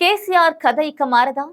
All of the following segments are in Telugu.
కేసీఆర్ కథ ఇక మారదా?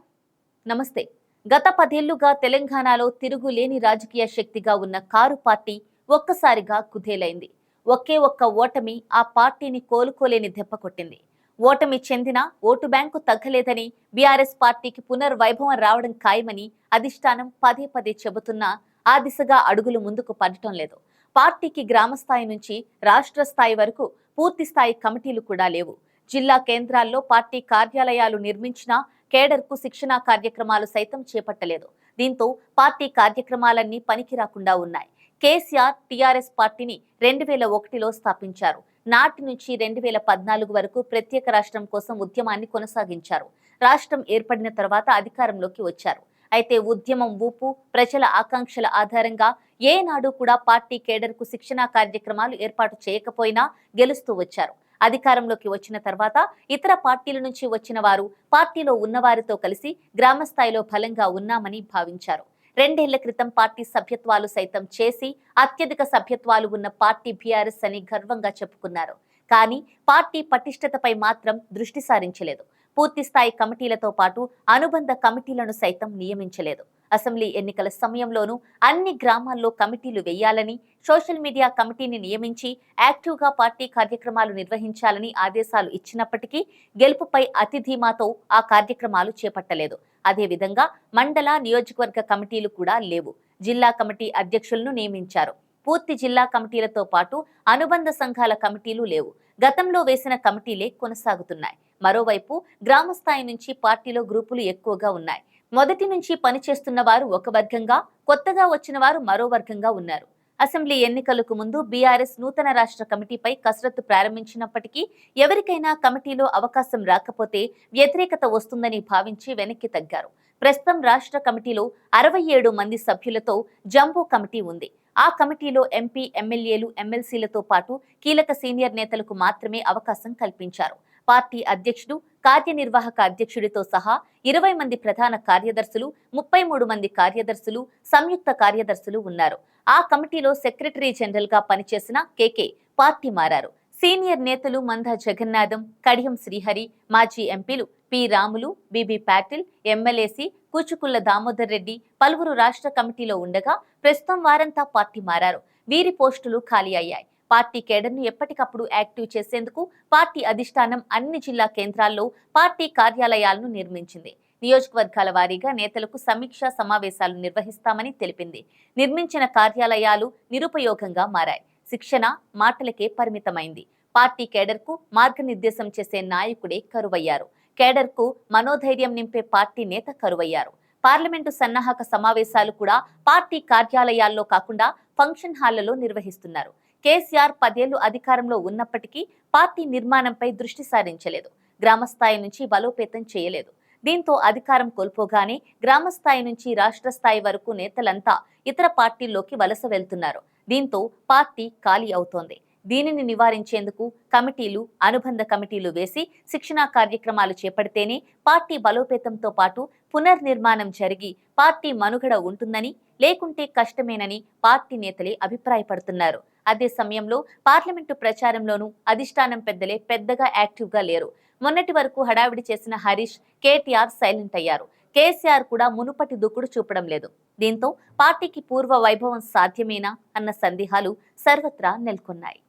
నమస్తే. గత పదేళ్ళుగా తెలంగాణలో తిరుగులేని రాజకీయ శక్తిగా ఉన్న కారు పార్టీ ఒక్కసారిగా కుదేలైంది. ఒకే ఒక్క ఓటమి ఆ పార్టీని కోలుకోలేని దెబ్బ కొట్టింది. ఓటమి చెందిన ఓటు బ్యాంకు తగ్గలేదని బీఆర్ఎస్ పార్టీకి పునర్వైభవం రావడం ఖాయమని అధిష్టానం పదే పదే చెబుతున్నా ఆ దిశగా అడుగులు ముందుకు పడటం లేదు. పార్టీకి గ్రామ స్థాయి నుంచి రాష్ట్ర స్థాయి వరకు పూర్తి స్థాయి కమిటీలు కూడా లేవు. జిల్లా కేంద్రాల్లో పార్టీ కార్యాలయాలు నిర్మించినా కేడర్కు శిక్షణా కార్యక్రమాలు సైతం చేపట్టలేదు. దీంతో పార్టీ కార్యక్రమాలన్నీ పనికి రాకుండా ఉన్నాయి. కేసీఆర్ టీఆర్ఎస్ పార్టీని రెండు వేల ఒకటిలో స్థాపించారు. నాటి నుంచి రెండు వేల పద్నాలుగు వరకు ప్రత్యేక రాష్ట్రం కోసం ఉద్యమాన్ని కొనసాగించారు. రాష్ట్రం ఏర్పడిన తర్వాత అధికారంలోకి వచ్చారు. అయితే ఉద్యమం ఊపు ప్రజల ఆకాంక్షల ఆధారంగా ఏనాడు కూడా పార్టీ కేడర్కు శిక్షణా కార్యక్రమాలు ఏర్పాటు చేయకపోయినా గెలుస్తూ వచ్చారు. అధికారంలోకి వచ్చిన తర్వాత ఇతర పార్టీల నుంచి వచ్చిన వారు పార్టీలో ఉన్నవారితో కలిసి గ్రామ స్థాయిలో బలంగా ఉన్నామని భావించారు. రెండేళ్ళ క్రితం పార్టీ సభ్యత్వాలు సైతం చేసి అత్యధిక సభ్యత్వాలు ఉన్న పార్టీ బీఆర్ఎస్ అని గర్వంగా చెప్పుకున్నారు. కానీ పార్టీ పటిష్టతపై మాత్రం దృష్టి సారించలేదు. పూర్తి స్థాయి కమిటీలతో పాటు అనుబంధ కమిటీలను సైతం నియమించలేదు. అసెంబ్లీ ఎన్నికల సమయంలోనూ అన్ని గ్రామాల్లో కమిటీలు వేయాలని సోషల్ మీడియా కమిటీని నియమించి యాక్టివ్గా పార్టీ కార్యక్రమాలు నిర్వహించాలని ఆదేశాలు ఇచ్చినప్పటికీ గెలుపుపై అతి ధీమాతో ఆ కార్యక్రమాలు చేపట్టలేదు. అదేవిధంగా మండల నియోజకవర్గ కమిటీలు కూడా లేవు. జిల్లా కమిటీ అధ్యక్షులను నియమించారు. పూర్తి జిల్లా కమిటీలతో పాటు అనుబంధ సంఘాల కమిటీలు లేవు. గతంలో వేసిన కమిటీలే కొనసాగుతున్నాయి. మరోవైపు గ్రామ స్థాయి నుంచి పార్టీలో గ్రూపులు ఎక్కువగా ఉన్నాయి. మొదటి నుంచి పనిచేస్తున్న వారు ఒక వర్గంగా కొత్తగా వచ్చిన వారు మరో వర్గంగా ఉన్నారు. అసెంబ్లీ ఎన్నికలకు ముందు బీఆర్ఎస్ నూతన రాష్ట్ర కమిటీపై కసరత్తు ప్రారంభించినప్పటికీ ఎవరికైనా కమిటీలో అవకాశం రాకపోతే వ్యతిరేకత వస్తుందని భావించి వెనక్కి తగ్గారు. ప్రస్తుతం రాష్ట్ర కమిటీలో అరవై ఏడు మంది సభ్యులతో జంబో కమిటీ ఉంది. ఆ కమిటీలో ఎంపీ ఎమ్మెల్యేలు ఎమ్మెల్సీలతో పాటు కీలక సీనియర్ నేతలకు మాత్రమే అవకాశం కల్పించారు. పార్టీ అధ్యక్షుడు కార్యనిర్వాహక అధ్యక్షుడితో సహా ఇరవై మంది ప్రధాన కార్యదర్శులు ముప్పై మూడు మంది కార్యదర్శులు సంయుక్త కార్యదర్శులు ఉన్నారు. ఆ కమిటీలో సెక్రటరీ జనరల్గా పనిచేసిన కేకే పార్టీ మారారు. సీనియర్ నేతలు మంద జగన్నాథం కడియం శ్రీహరి మాజీ ఎంపీలు పి రాములు బిబి పాటిల్ ఎమ్మెల్యేసి కూచుకుల్ల దామోదర్ రెడ్డి పలువురు రాష్ట్ర కమిటీలో ఉండగా ప్రస్తుతం వారంతా పార్టీ మారారు. వీరి పోస్టులు ఖాళీ అయ్యాయి. పార్టీ కేడర్ను ఎప్పటికప్పుడు యాక్టివ్ చేసేందుకు పార్టీ అధిష్టానం అన్ని జిల్లా కేంద్రాల్లో పార్టీ కార్యాలయాలను నిర్మించింది. నియోజకవర్గాల వారీగా నేతలకు సమీక్షా సమావేశాలు నిర్వహిస్తామని తెలిపింది. నిర్మించిన కార్యాలయాలు నిరుపయోగంగా మారాయి. శిక్షణ మాటలకే పరిమితమైంది. పార్టీ కేడర్కు మార్గనిర్దేశం చేసే నాయకుడే కరువయ్యారు. కేడర్కు మనోధైర్యం నింపే పార్టీ నేత కరువయ్యారు. పార్లమెంటు సన్నాహక సమావేశాలు కూడా పార్టీ కార్యాలయాల్లో కాకుండా ఫంక్షన్ హాళ్ళలో నిర్వహిస్తున్నారు. కేసీఆర్ పదేళ్ళు అధికారంలో ఉన్నప్పటికీ పార్టీ నిర్మాణంపై దృష్టి సారించలేదు. గ్రామస్థాయి నుంచి బలోపేతం చేయలేదు. దీంతో అధికారం కోల్పోగానే గ్రామస్థాయి నుంచి రాష్ట్ర స్థాయి వరకు నేతలంతా ఇతర పార్టీల్లోకి వలస వెళ్తున్నారు. దీంతో పార్టీ ఖాళీ అవుతోంది. దీనిని నివారించేందుకు కమిటీలు అనుబంధ కమిటీలు వేసి శిక్షణా కార్యక్రమాలు చేపడితేనే పార్టీ బలోపేతంతో పాటు పునర్నిర్మాణం జరిగి పార్టీ మనుగడ ఉంటుందని లేకుంటే కష్టమేనని పార్టీ నేతలే అభిప్రాయపడుతున్నారు. అదే సమయంలో పార్లమెంటు ప్రచారంలోనూ అధిష్టానం పెద్దలే పెద్దగా యాక్టివ్గా లేరు. మొన్నటి వరకు హడావిడి చేసిన హరీష్ కేటీఆర్ సైలెంట్ అయ్యారు. కేసీఆర్ కూడా మునుపటి దూకుడు చూపడం లేదు. దీంతో పార్టీకి పూర్వ వైభవం సాధ్యమేనా అన్న సందేహాలు సర్వత్రా నెలకొన్నాయి.